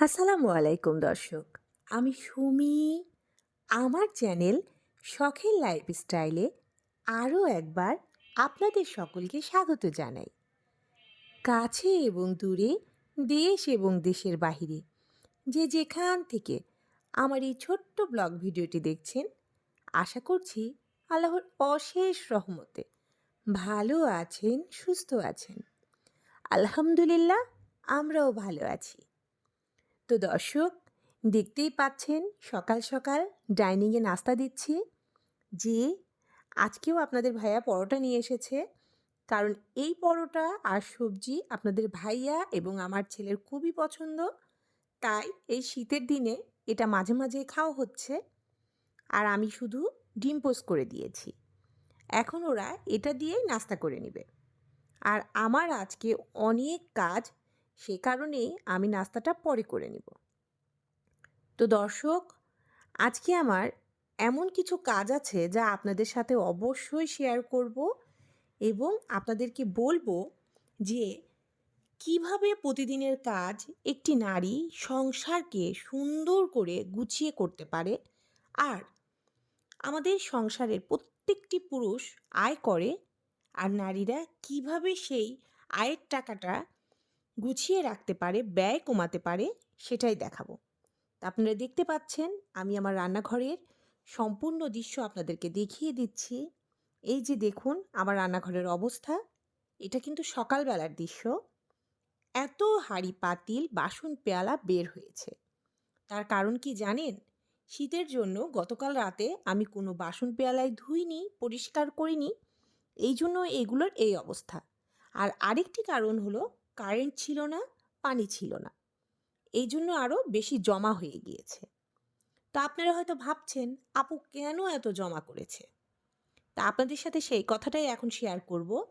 আসসালামু আলাইকুম, দর্শক। আমি সুমি। আমার চ্যানেল শখের লাইফস্টাইলে আরও একবার আপনাদের সকলকে স্বাগত জানাই। কাছে এবং দূরে, দেশ এবং দেশের বাহিরে, যে যেখান থেকে আমার এই ছোট্ট ব্লগ ভিডিওটি দেখছেন, আশা করছি আল্লাহর অশেষ রহমতে ভালো আছেন, সুস্থ আছেন। আলহামদুলিল্লাহ, আমরাও ভালো আছি। তো দর্শক, দেখতেই পাচ্ছেন সকাল সকাল ডাইনিংয়ে নাস্তা দিচ্ছি। যে আজকেও আপনাদের ভাইয়া পরোটা নিয়ে এসেছে। কারণ এই পরোটা আর সবজি আপনাদের ভাইয়া এবং আমার ছেলের খুবই পছন্দ। তাই এই শীতের দিনে এটা মাঝে মাঝে খাওয়া হচ্ছে। আর আমি শুধু ডিম পোস্ট করে দিয়েছি। এখন ওরা এটা দিয়েই নাস্তা করে নেবে। আর আমার আজকে অনেক কাজ সে কারণেই আমি নাস্তাটা পরে করে নিব। তো দর্শক, আজকে আমার এমন কিছু কাজ আছে যা আপনাদের সাথে অবশ্যই শেয়ার করব এবং আপনাদেরকে বলব যে কীভাবে প্রতিদিনের কাজ একটি নারী সংসারকে সুন্দর করে গুছিয়ে করতে পারে আর আমাদের সংসারের প্রত্যেকটি পুরুষ আয় করে আর নারীরা কীভাবে সেই আয়ের টাকাটা গুছিয়ে রাখতে পারে, ব্যয় কমাতে পারে, সেটাই দেখাবো। আপনারা দেখতে পাচ্ছেন, আমি আমার রান্নাঘরের সম্পূর্ণ দৃশ্য আপনাদেরকে দেখিয়ে দিচ্ছি। এই যে দেখুন, আমার রান্নাঘরের অবস্থা। এটা কিন্তু সকালবেলার দৃশ্য। এত হাড়ি পাতিল, বাসন পেয়ালা বের হয়েছে। তার কারণ কি জানেন? শীতের জন্য গতকাল রাতে আমি কোনো বাসন পেয়ালায় ধুইনি, পরিষ্কার করিনি। এই জন্য এগুলোর এই অবস্থা। আর আরেকটি কারণ হলো কারেন্ট ছিল না, পানি ছিল না। এই জন্য আরও বেশি জমা হয়ে গিয়েছে। তা আপনারা হয়তো ভাবছেন, আপু কেন এত জমা করেছে? তা আপনাদের সাথে সেই কথাটাই এখন শেয়ার করব।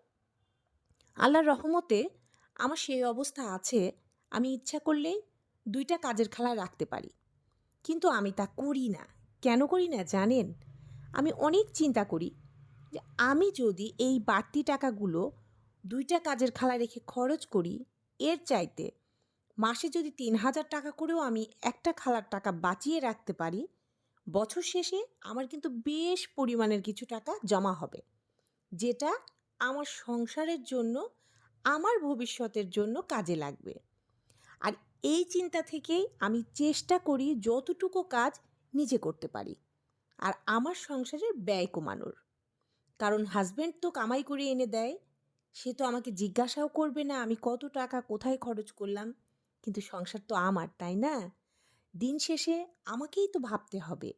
আল্লাহর রহমতে আমার সেই অবস্থা আছে, আমি ইচ্ছা করলেই দুইটা কাজের খালা রাখতে পারি। কিন্তু আমি তা করি না। কেন করি না জানেন? আমি অনেক চিন্তা করি যে আমি যদি এই বাড়তি টাকাগুলো দুইটা কাজের খালা রেখে খরচ করি, এর চাইতে মাসে যদি তিন হাজার টাকা করেও আমি একটা খালার টাকা বাঁচিয়ে রাখতে পারি, বছর শেষে আমার কিন্তু বেশ পরিমাণের কিছু টাকা জমা হবে। যেটা আমার সংসারের জন্য, আমার ভবিষ্যতের জন্য কাজে লাগবে। আর এই চিন্তা থেকেই আমি চেষ্টা করি যতটুকু কাজ নিজে করতে পারি। আর আমার সংসারের ব্যয় কমানোর। কারণ হাজব্যান্ড তো কামাই করে এনে দেয় সে তো আমাকে জিজ্ঞাসাও করবে না আমি কত টাকা কোথায় খরচ করলাম। কিন্তু সংসার তো আমার, তাই না? দিন শেষে আমাকেই তো ভাবতে হবে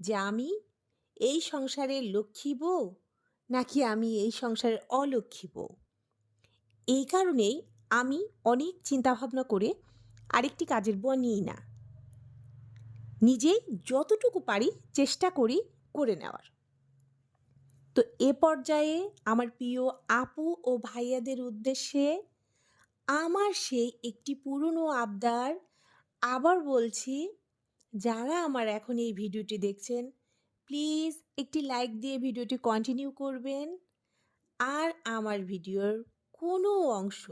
যে আমি এই সংসারের লক্ষ্মী বউ নাকি আমি এই সংসারের অলক্ষ্মী বউ। এই কারণেই আমি অনেক চিন্তাভাবনা করে আরেকটি কাজের বউ নিই না। নিজেই যতটুকু পারি চেষ্টা করি করে নেওয়ার। তো এ পর্যায়ে আমার প্রিয় আপু ও ভাইয়াদের উদ্দেশ্যে আমার সেই একটি পুরনো আবদার আবার বলছি, যারা আমার এখন এই ভিডিওটি দেখছেন, প্লিজ একটি লাইক দিয়ে ভিডিওটি কন্টিনিউ করবেন। আর আমার ভিডিওর কোনো অংশ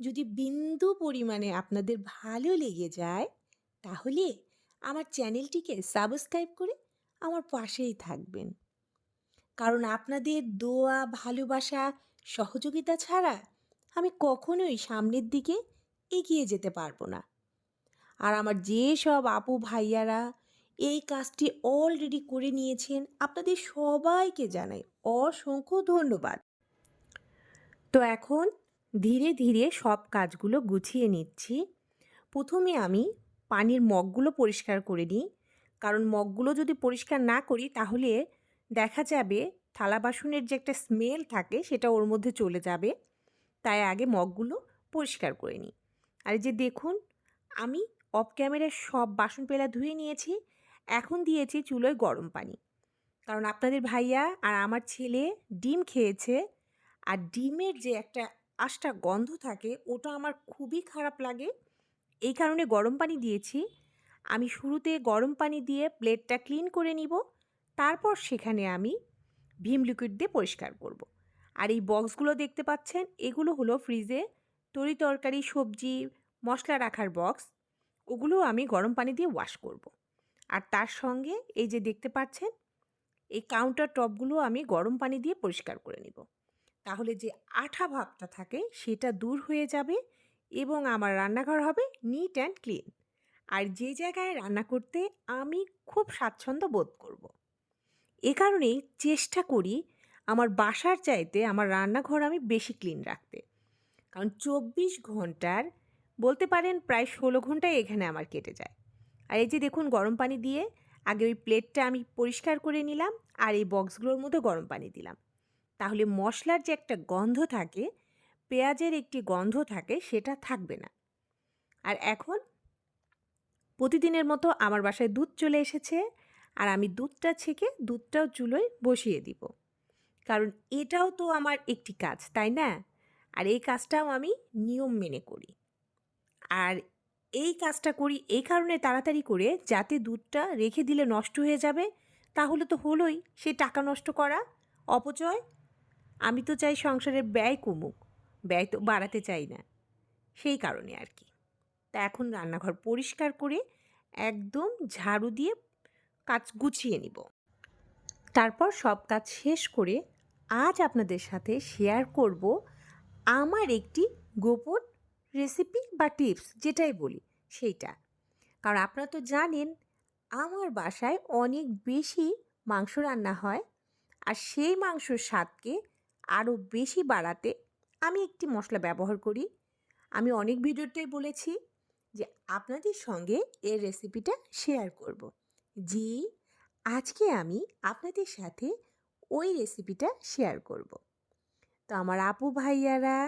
যদি বিন্দু পরিমাণে আপনাদের ভালো লেগে যায়, তাহলে আমার চ্যানেলটিকে সাবস্ক্রাইব করে আমার পাশেই থাকবেন। কারণ আপনাদের দোয়া, ভালোবাসা, সহযোগিতা ছাড়া আমি কখনোই সামনের দিকে এগিয়ে যেতে পারব না। আর আমার যে সব আপু ভাইয়ারা এই কাজটি অলরেডি করে নিয়েছেন, আপনাদের সবাইকে জানাই অসংখ্য ধন্যবাদ। তো এখন ধীরে ধীরে সব কাজগুলো গুছিয়ে নিচ্ছি। প্রথমে আমি পানির মগগুলো পরিষ্কার করে নিই। কারণ মগগুলো যদি পরিষ্কার না করি, তাহলে দেখা যাবে থালা বাসনের যে একটা স্মেল থাকে সেটা ওর মধ্যে চলে যাবে। তাই আগে মগগুলো পরিষ্কার করে নিই। আর যে দেখুন, আমি অফ ক্যামেরায় সব বাসন পেলা ধুয়ে নিয়েছি, এখন দিয়েছি চুলোয় গরম পানি। কারণ আপনাদের ভাইয়া আর আমার ছেলে ডিম খেয়েছে আর ডিমের যে একটা আশটা গন্ধ থাকে ওটা আমার খুবই খারাপ লাগে। এই কারণে গরম পানি দিয়েছি। আমি শুরুতে গরম পানি দিয়ে প্লেটটা ক্লিন করে নিব। তারপর সেখানে আমি ভীম লিকুইড দিয়ে পরিষ্কার করব। আর এই বক্সগুলো দেখতে পাচ্ছেন, এগুলো হলো ফ্রিজে তরি তরকারি, সবজি, মশলা রাখার বক্স ওগুলো আমি গরম পানি দিয়ে ওয়াশ করব। আর তার সঙ্গে এই যে দেখতে পাচ্ছেন, এই কাউন্টার টপগুলো আমি গরম পানি দিয়ে পরিষ্কার করে নিব তাহলে যে আঠা ভাবটা থাকে, সেটা দূর হয়ে যাবে এবং আমার রান্নাঘর হবে নিট অ্যান্ড ক্লিন আর যে জায়গায় রান্না করতে আমি খুব স্বাচ্ছন্দ্য বোধ করব। এ কারণেই চেষ্টা করি আমার বাসার চাইতে আমার রান্নাঘর আমি বেশি ক্লিন রাখতে। কারণ চব্বিশ ঘণ্টার বলতে পারেন প্রায় ষোলো ঘন্টায় এখানে আমার কেটে যায়। আর এই যে দেখুন গরম পানি দিয়ে আগে ওই প্লেটটা আমি পরিষ্কার করে নিলাম আর এই বক্সগুলোর মধ্যে গরম পানি দিলাম। তাহলে মশলার যে একটা গন্ধ থাকে, পেঁয়াজের একটি গন্ধ থাকে সেটা থাকবে না। আর এখন প্রতিদিনের মতো আমার বাসায় দুধ চলে এসেছে। আর আমি দুধটা ছেঁকে দুধটাও চুলোয় বসিয়ে দিব। কারণ এটাও তো আমার একটি কাজ, তাই না? আর এই কাজটাও আমি নিয়ম মেনে করি। আর এই কাজটা করি এই কারণে তাড়াতাড়ি করে যাতে দুধটা রেখে দিলে নষ্ট হয়ে যাবে, তাহলে তো হলোই সে টাকা নষ্ট করা, অপচয়। আমি তো চাই সংসারের ব্যয় কমুক, ব্যয় তো বাড়াতে চাই না। সেই কারণে আর কি। তা এখন রান্নাঘর পরিষ্কার করে একদম ঝাড়ু দিয়ে কাজ গুছিয়ে নিব। তারপর সব কাজ শেষ করে আজ আপনাদের সাথে শেয়ার করব আমার একটি গোপন রেসিপি বা টিপস যেটাই বলি, সেইটা। কারণ আপনারা তো জানেন, আমার বাসায় অনেক বেশি মাংস রান্না হয় আর সেই মাংসর স্বাদকে আরও বেশি বাড়াতে আমি একটি মশলা ব্যবহার করি। আমি অনেক ভিডিওতেই বলেছি যে আপনাদের সঙ্গে এর রেসিপিটা শেয়ার করব। জি, আজকে আমি আপনাদের সাথে ওই রেসিপিটা শেয়ার করব। তো আমার আপু ভাইয়ারা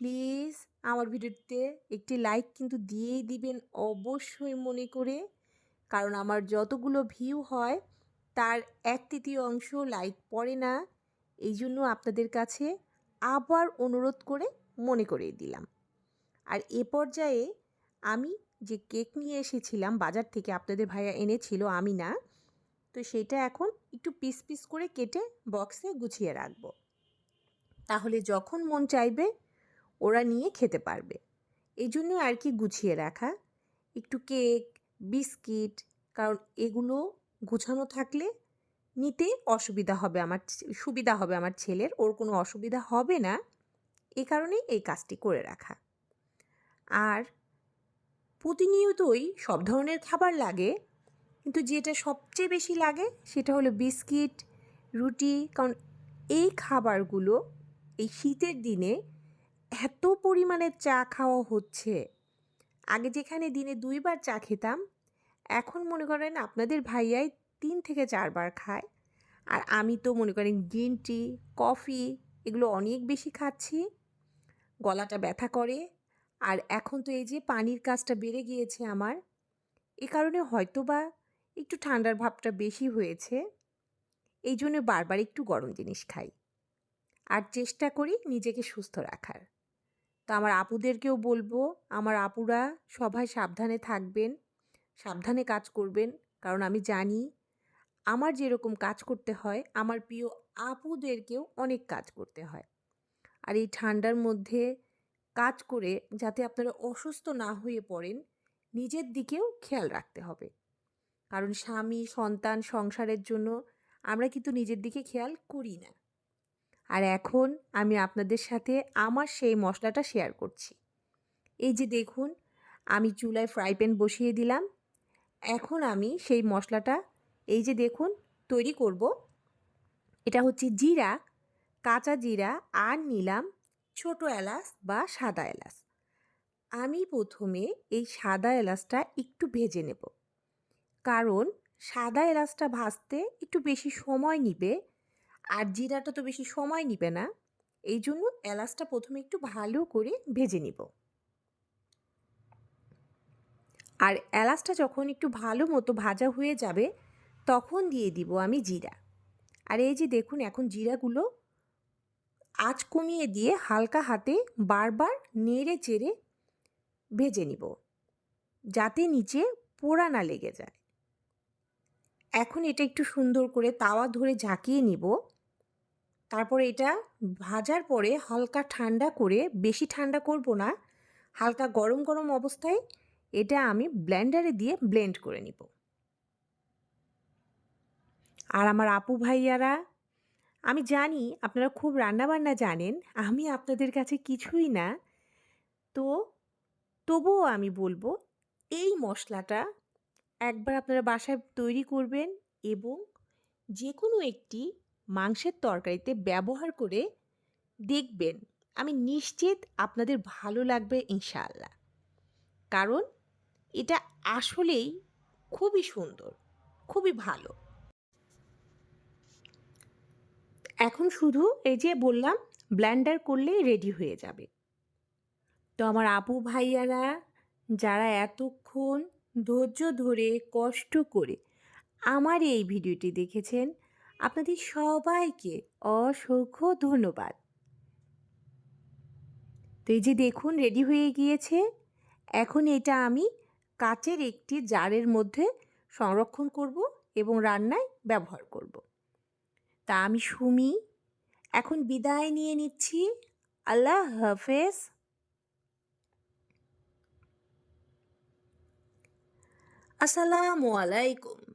প্লিজ আমার ভিডিওতে একটি লাইক কিন্তু দিয়েই দিবেন অবশ্যই মনে করে। কারণ আমার যতগুলো ভিউ হয়, তার এক তৃতীয় অংশ লাইক পড়ে না। এই জন্য আপনাদের কাছে আবার অনুরোধ করে মনে করিয়ে দিলাম। আর এ পর্যায়ে আমি যে কেক নিয়ে এসেছিলাম বাজার থেকে, আপনাদের ভাইয়া এনেছিল, আমি না। তো সেটা এখন একটু পিস পিস করে কেটে বক্সে গুছিয়ে রাখব। তাহলে যখন মন চাইবে, ওরা নিয়ে খেতে পারবে। এই জন্য আর কি গুছিয়ে রাখা। একটু কেক, বিস্কিট, কারণ এগুলো গুছানো থাকলে নিতে অসুবিধা হবে আমার সুবিধা হবে আমার ছেলের। ওর কোনো অসুবিধা হবে না। এ কারণেই এই কাজটি করে রাখা। আর প্রতিনিয়তই সব ধরনের খাবার লাগে, কিন্তু যেটা সবচেয়ে বেশি লাগে সেটা হলো বিস্কিট, রুটি, কারণ এই খাবারগুলো এই শীতের দিনে এত পরিমাণে চা খাওয়া হচ্ছে। আগে যেখানে দিনে দুইবার চা খেতাম, এখন মনে করেন আপনাদের ভাইয়াই তিন থেকে চারবার খায়। আর আমি তো মনে করেন গ্রিন টি, কফি এগুলো অনেক বেশি খাচ্ছি, গলাটা ব্যথা করে আর এখন তো এই যে পানির কাজটা বেড়ে গিয়েছে আমার, এ কারণে হয়তো বা একটু ঠান্ডার ভাবটা বেশি হয়েছে। এই জন্য বারবার একটু গরম জিনিস খাই আর চেষ্টা করি নিজেকে সুস্থ রাখার। তো আমার আপুদেরকেও বলব, আমার আপুরা সবাই সাবধানে থাকবেন, সাবধানে কাজ করবেন। কারণ আমি জানি আমার যেরকম কাজ করতে হয়, আমার প্রিয় আপুদেরকেও অনেক কাজ করতে হয়। আর এই ঠান্ডার মধ্যে কাজ করে যাতে আপনারা অসুস্থ না হয়ে পড়েন, নিজের দিকেও খেয়াল রাখতে হবে। কারণ স্বামী, সন্তান সংসারের জন্য আমরা কিন্তু নিজের দিকে খেয়াল করি না। আর এখন আমি আপনাদের সাথে আমার সেই মশলাটা শেয়ার করছি। এই যে দেখুন, আমি চুলায় ফ্রাই প্যান বসিয়ে দিলাম। এখন আমি সেই মশলাটা, এই যে দেখুন, তৈরি করব। এটা হচ্ছে জিরা, কাঁচা জিরা আর নিলাম ছোট এলাচ বা সাদা এলাচ। আমি প্রথমে এই সাদা এলাচটা একটু ভেজে নেব। কারণ সাদা এলাচটা ভাজতে একটু বেশি সময় নিবে, আর জিরাটা তো বেশি সময় নিবে না, এই জন্য এলাচটা প্রথমে একটু ভালো করে ভেজে নিব। আর এলাচটা যখন একটু ভালো মতো ভাজা হয়ে যাবে, তখন দিয়ে দিব আমি জিরা। আর এই যে দেখুন, এখন জিরাগুলো আঁচ কমিয়ে দিয়ে হালকা হাতে বারবার নেড়ে চেড়ে ভেজে নিব, যাতে নিচে পোড়া না লেগে যায়। এখন এটা একটু সুন্দর করে তাওয়া ধরে ঝাঁকিয়ে নিব। তারপর এটা ভাজার পরে হালকা ঠান্ডা করে, বেশি ঠান্ডা করব না, হালকা গরম গরম অবস্থায় এটা আমি ব্লেন্ডারে দিয়ে ব্লেন্ড করে নিব। আর আমার আপু ভাইয়ারা আমি জানি আপনারা খুব রান্নাবান্না জানেন, আমি আপনাদের কাছে কিছুই না। তো, তবুও আমি বলব, এই মশলাটা একবার আপনারা বাসায় তৈরি করবেন এবং যে কোনো একটি মাংসের তরকারিতে ব্যবহার করে দেখবেন, আমি নিশ্চিত আপনাদের ভালো লাগবে ইনশাআল্লাহ। কারণ এটা আসলেই খুবই সুন্দর, খুবই ভালো। এখন শুধু এই যে বললাম ব্ল্যান্ডার করলেই রেডি হয়ে যাবে। তো আমার আপু ভাইয়ারা, যারা এতক্ষণ ধৈর্য ধরে, কষ্ট করে আমার এই ভিডিওটি দেখেছেন, আপনাদের সবাইকে অসংখ্য ধন্যবাদ। তো এই যে দেখুন রেডি হয়ে গিয়েছে। এখন এটা আমি কাচের একটি জারের মধ্যে সংরক্ষণ করব এবং রান্নায় ব্যবহার করব। তা আমি সুমি। এখন বিদায় নিয়ে নিচ্ছি। আল্লাহ হাফেজ। আসসালামু আলাইকুম।